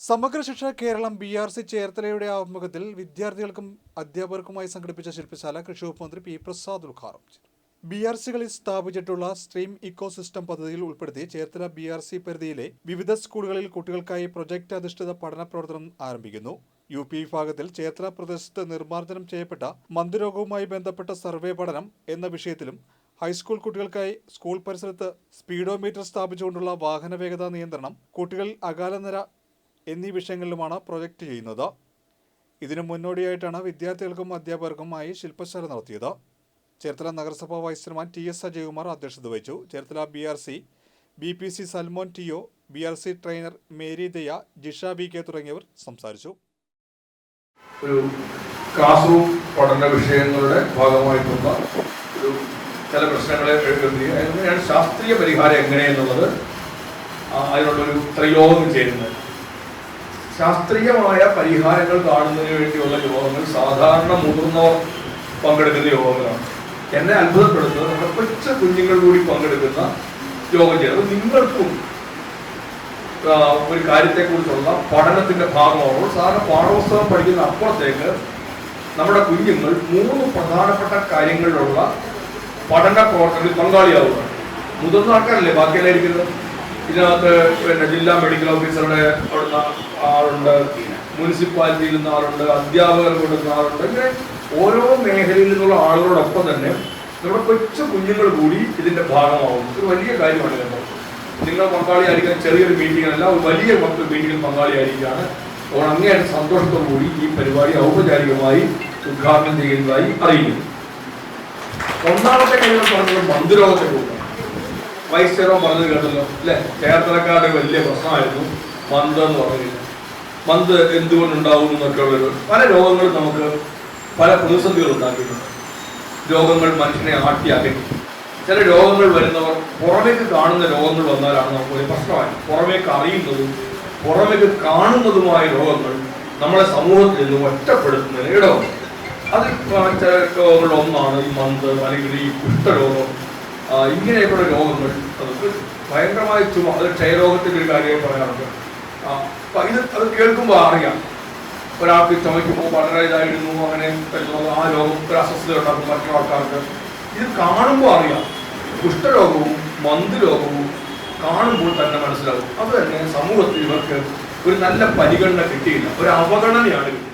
Samagra Shiksha Keralam B R C ചേർത്തലയുടെ ആഭിമുഖ്യത്തിൽ വിദ്യാർത്ഥികൾക്കും അധ്യാപകർക്കുമായി സംഘടിപ്പിച്ച ശില്പശാല കൃഷി വകുപ്പ് മന്ത്രി പി പ്രസാദ് ഉദ്ഘാടനം ചെയ്തു. ബി ആർ സികളിൽ സ്ഥാപിച്ചിട്ടുള്ള സ്ട്രീം ഇക്കോസിസ്റ്റം പദ്ധതിയിൽ ഉൾപ്പെടുത്തി ചേർത്തല ബി ആർ സി പരിധിയിലെ വിവിധ സ്കൂളുകളിൽ കുട്ടികൾക്കായി പ്രൊജക്ട് അധിഷ്ഠിത പഠന പ്രവർത്തനം ആരംഭിക്കുന്നു. യു പി വിഭാഗത്തിൽ ചേർത്തല പ്രദേശത്ത് നിർമ്മാർജനം ചെയ്യപ്പെട്ട മന്ദിരോഗവുമായി ബന്ധപ്പെട്ട സർവേ പഠനം എന്ന വിഷയത്തിലും ഹൈസ്കൂൾ കുട്ടികൾക്കായി സ്കൂൾ പരിസരത്ത് സ്പീഡോമീറ്റർ സ്ഥാപിച്ചുകൊണ്ടുള്ള വാഹന വേഗതാ നിയന്ത്രണം കുട്ടികളിൽ അകാലനിര എന്നീ വിഷയങ്ങളിലുമാണ് പ്രൊജക്റ്റ് ചെയ്യുന്നത്. ഇതിനു മുന്നോടിയായിട്ടാണ് വിദ്യാർത്ഥികൾക്കും അധ്യാപകർക്കുമായി ശില്പശാല നടത്തിയത്. ചേർത്തല നഗരസഭാ vice chairman T S Ajayakumar അധ്യക്ഷത വഹിച്ചു. Cherthala B R C B P C Salmon T O B R C trainer Mary Daya Jisha B K തുടങ്ങിയവർ സംസാരിച്ചു. ഒരു ക്ലാസ് റൂം പഠന വിഷയങ്ങളുടെ ഭാഗമായിട്ടുള്ള ഒരു ചില പ്രശ്നങ്ങളെ അതിനാണ് ശാസ്ത്രീയ പരിഹാരം എങ്ങനെയെന്നുള്ളത് അതിനുള്ളൊരു ത്രയോഗം ചേരുന്നത് ശാസ്ത്രീയമായ പരിഹാരങ്ങൾ കാണുന്നതിന് വേണ്ടിയുള്ള യോഗങ്ങൾ സാധാരണ മുതിർന്നവർ പങ്കെടുക്കുന്ന യോഗങ്ങളാണ്. എന്നെ അത്ഭുതപ്പെടുന്നത് നമ്മുടെ കൊച്ച കുഞ്ഞുങ്ങൾ കൂടി പങ്കെടുക്കുന്ന യോഗം ചെയ്യുന്നത് നിങ്ങൾക്കും ഒരു കാര്യത്തെക്കുറിച്ചുള്ള പഠനത്തിന്റെ ഭാഗമാകുമ്പോൾ സാധാരണ പാഠപുസ്തകം പഠിക്കുന്ന അപ്പുറത്തേക്ക് നമ്മുടെ കുഞ്ഞുങ്ങൾ മൂന്ന് പ്രധാനപ്പെട്ട കാര്യങ്ങളിലുള്ള പഠന പ്രവർത്തനത്തിൽ പങ്കാളിയാവുക മുതിർന്ന ആൾക്കാരല്ലേ ബാക്കിയെല്ലാം ഇരിക്കുന്നത്? ഇതിനകത്ത് പിന്നെ ജില്ലാ മെഡിക്കൽ ഓഫീസറുടെ അവിടുന്ന് ആളുണ്ട് മുനിസിപ്പാലിറ്റിയിൽ നിന്ന് ആളുണ്ട് അധ്യാപകർ കൊടുക്കുന്ന ആളുണ്ട്. ഇങ്ങനെ ഓരോ മേഖലയിൽ നിന്നുള്ള ആളുകളോടൊപ്പം തന്നെ നമ്മുടെ കൊച്ചു കുഞ്ഞുങ്ങൾ കൂടി ഇതിന്റെ ഭാഗമാവും ഒരു വലിയ കാര്യമാണ് കേട്ടോ. നിങ്ങൾ പങ്കാളിയായിരിക്കാൻ ചെറിയൊരു മീറ്റിംഗ് അല്ല ഒരു വലിയ മീറ്റിംഗിൽ പങ്കാളിയായിരിക്കുകയാണ്. അപ്പോൾ അങ്ങേയുടെ സന്തോഷത്തോടു കൂടി ഈ പരിപാടി ഔപചാരികമായി ഉദ്ഘാടനം ചെയ്യുന്നതായി അറിയിക്കുന്നു ഒന്നാമത്തെ കാര്യം പറഞ്ഞത് മന്ദിരോഗത്തെ കുറിച്ചാണ്. വൈസ് ചെയർമാൻ പറഞ്ഞത് കേട്ടല്ലോ അല്ലെ? ചേർത്തലക്കാരുടെ വലിയ പ്രശ്നമായിരുന്നു മന്ത് എന്ന് പറഞ്ഞില്ല മന്ത് എന്തുകൊണ്ടുണ്ടാവും എന്നൊക്കെ ഉള്ളൊരു പല രോഗങ്ങളും നമുക്ക് പല പ്രതിസന്ധികൾ ഉണ്ടാക്കിയിട്ടുണ്ട്. രോഗങ്ങൾ മനുഷ്യനെ ആട്ടിയാക്കി. ചില രോഗങ്ങൾ വരുന്നവർ പുറമേക്ക് കാണുന്ന രോഗങ്ങൾ വന്നാലാണ് നമുക്ക് ഒരു പ്രശ്നമായി പുറമേക്ക് അറിയുന്നതും പുറമേക്ക് കാണുന്നതുമായ രോഗങ്ങൾ നമ്മളെ സമൂഹത്തിൽ നിന്ന് ഒറ്റപ്പെടുത്തുന്നതിന് ഇടവും ചില രോഗങ്ങളിൽ ഒന്നാണ് ഈ മന്ത് അല്ലെങ്കിൽ ഈ കുഷ്ഠരോഗം ഇങ്ങനെയൊക്കെയുള്ള രോഗങ്ങൾ അവർക്ക് ഭയങ്കരമായ ചുമ അത് ക്ഷയരോഗത്തിന്റെ ഒരു കാര്യം പറയാറുണ്ട്. അപ്പം ഇത് അത് കേൾക്കുമ്പോൾ അറിയാം. ഒരാൾക്ക് ചുമയ്ക്കുമ്പോൾ വളരെ ഇതായിരുന്നു അങ്ങനെ ആ രോഗം ഒരു അസ്വസ്ഥത ഉണ്ടാക്കും മറ്റുള്ള ആൾക്കാർക്ക്. ഇത് കാണുമ്പോൾ അറിയാം. കുഷ്ഠരോഗവും മന്ദരോഗവും കാണുമ്പോൾ തന്നെ മനസ്സിലാവും. അത് തന്നെ സമൂഹത്തിൽ ഇവർക്ക് ഒരു നല്ല പരിഗണന കിട്ടിയില്ല. ഒരു അവഗണനയാണ് കിട്ടിയത്